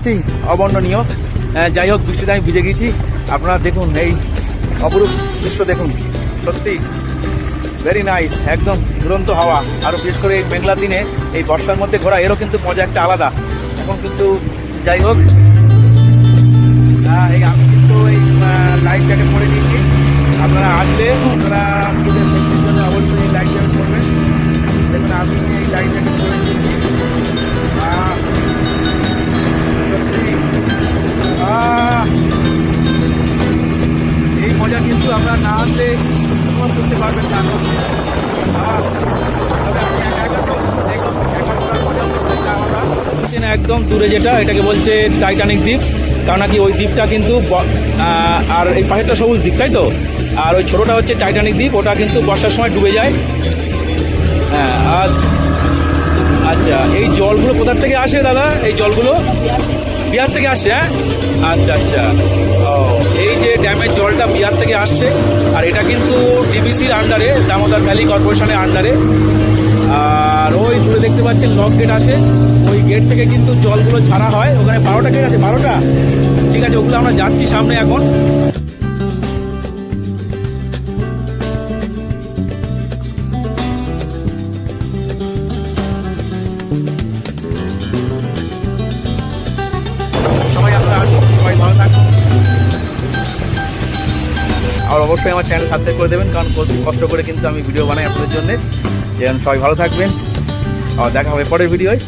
সত্যি অবর্ণনীয়। যাই হোক, বৃষ্টিতে আমি ভিজে গেছি আপনারা দেখুন, এই অপরূপ দৃশ্য দেখুন। সত্যি ভেরি নাইস একদম দুরন্ত হাওয়া। আর বিশেষ করে এই মেঘলা দিনে এই বর্ষার মধ্যে ঘোরা, এরও কিন্তু মজা একটা আলাদা। এখন কিন্তু যাই হোক এই আমি কিন্তু এই লাইফ জ্যাকেট পরে আপনারা আসলে, আপনারা অবশ্যই এই পরবেন। দেখুন, আমি এই জ্যাকেট পরে আমরা না আসলে করতে পারবেন না। একদম দূরে যেটা, এটাকে বলছে টাইটানিক দ্বীপ। কারণ নাকি ওই দ্বীপটা কিন্তু আর এই পাশেরটা সবুজ দ্বীপ, তাই তো? আর ওই ছোটোটা হচ্ছে টাইটানিক দ্বীপ, ওটা কিন্তু বর্ষার সময় ডুবে যায়। হ্যাঁ আর আচ্ছা এই জলগুলো কোথার থেকে আসে দাদা? এই জলগুলো? বিহার থেকে আসছে হ্যাঁ? আচ্ছা আচ্ছা। ও ড্যামের জলটা বিহার থেকে আসছে। আর এটা কিন্তু ডিবিসির আন্ডারে দামোদর ভ্যালি কর্পোরেশনের আন্ডারে আর ওই দূরে দেখতে পাচ্ছেন লক গেট আছে। ওই গেট থেকে কিন্তু জলগুলো ছাড়া হয়। ওখানে বারোটা গেট আছে, বারোটা? ঠিক আছে, ওগুলো আমরা যাচ্ছি সামনে এখন। সবাই আপনারা সবাই ভালো থাকুন আর অবশ্যই আমার চ্যানেল সাবস্ক্রাইব করে দেবেন, কারণ কষ্ট করে কিন্তু আমি ভিডিও বানাই আপনাদের জন্য। সবাই ভালো থাকবেন। আর দেখা হবে পরের ভিডিওয়